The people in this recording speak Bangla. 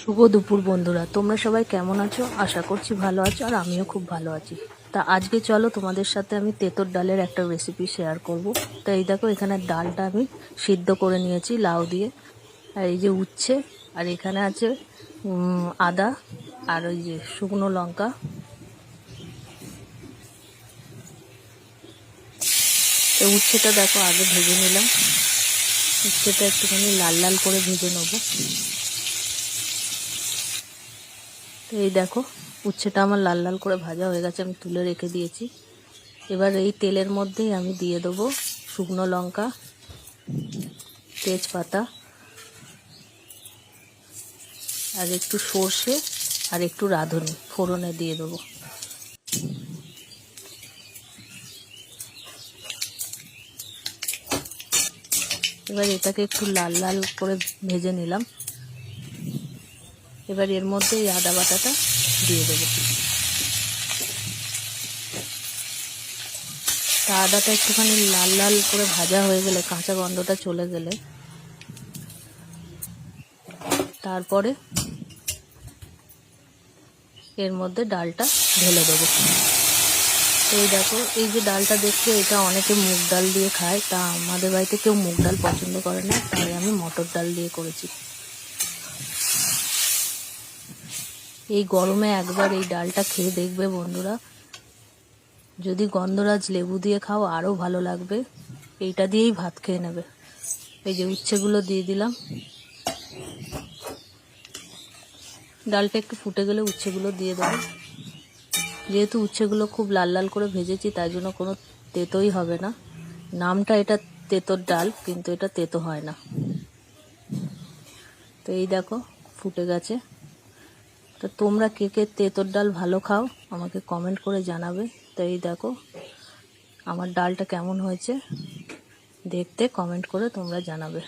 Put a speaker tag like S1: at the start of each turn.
S1: শুভ দুপুর বন্ধুরা। তোমরা সবাই কেমন আছো? আশা করছি ভালো আছো আর আমিও খুব ভালো আছি। তা আজকে চলো তোমাদের সাথে আমি তেতর ডালের একটা রেসিপি শেয়ার করব। তা এই দেখো, এখানে ডালটা আমি সিদ্ধ করে নিয়েছি লাউ দিয়ে। আর এই যে উচ্ছে, আর এখানে আছে আদা, আর ওই যে শুকনো লঙ্কা। এই উচ্ছেটা দেখো, আগে ভেজে নিলাম। উচ্ছেটা একটুখানি লাল লাল করে ভেজে নেব। তো এই দেখো, উচ্ছেটা আমার লাল লাল করে ভাজা হয়ে গেছে, আমি তুলে রেখে দিয়েছি। এবার এই তেলের মধ্যেই আমি দিয়ে দেবো শুকনো লঙ্কা, তেজপাতা, আর একটু সর্ষে, আর একটু রাঁধুনি, ফোড়নে দিয়ে দেবো। এবার এটাকে একটু লাল লাল করে ভেজে নিলাম। এবার এর মধ্যে এই আদা বাটাটা দিয়ে দেবো। তা আদাটা একটুখানি লাল লাল করে ভাজা হয়ে গেলে, কাঁচা গন্ধটা চলে গেলে, তারপরে এর মধ্যে ডালটা ঢেলে দেবো। এই দেখো, এই যে ডালটা দেখছ এটা অনেকে মুগ ডাল দিয়ে খায়, তা আমাদের বাড়িতে কেউ মুগ ডাল পছন্দ করে না, তাই আমি মটর ডাল দিয়ে করেছি। এই গরমে একবার এই ডালটা খেয়ে দেখবে বন্ধুরা। যদি গন্ধরাজ লেবু দিয়ে খাও, আরও ভালো লাগবে। এইটা দিয়েই ভাত খেয়ে নেবে। এই যে উচ্ছেগুলো দিয়ে দিলাম। ডালটা একটু ফুটে গেলে উচ্ছেগুলো দিয়ে দেবো। যেহেতু উচ্ছেগুলো খুব লাল লাল করে ভেজেছি, তাই জন্য কোনো তেতোই হবে না। নামটা এটা তেতোর ডাল, কিন্তু এটা তেতো হয় না। তো এই দেখো, ফুটে গেছে। তো তোমরা কে কে তেঁতোর ডাল ভালো খাও, আমাকে কমেন্ট করে জানাবে। তো এই দেখো, আমার ডালটা কেমন হয়েছে, দেখতে কমেন্ট করে তোমরা জানাবে।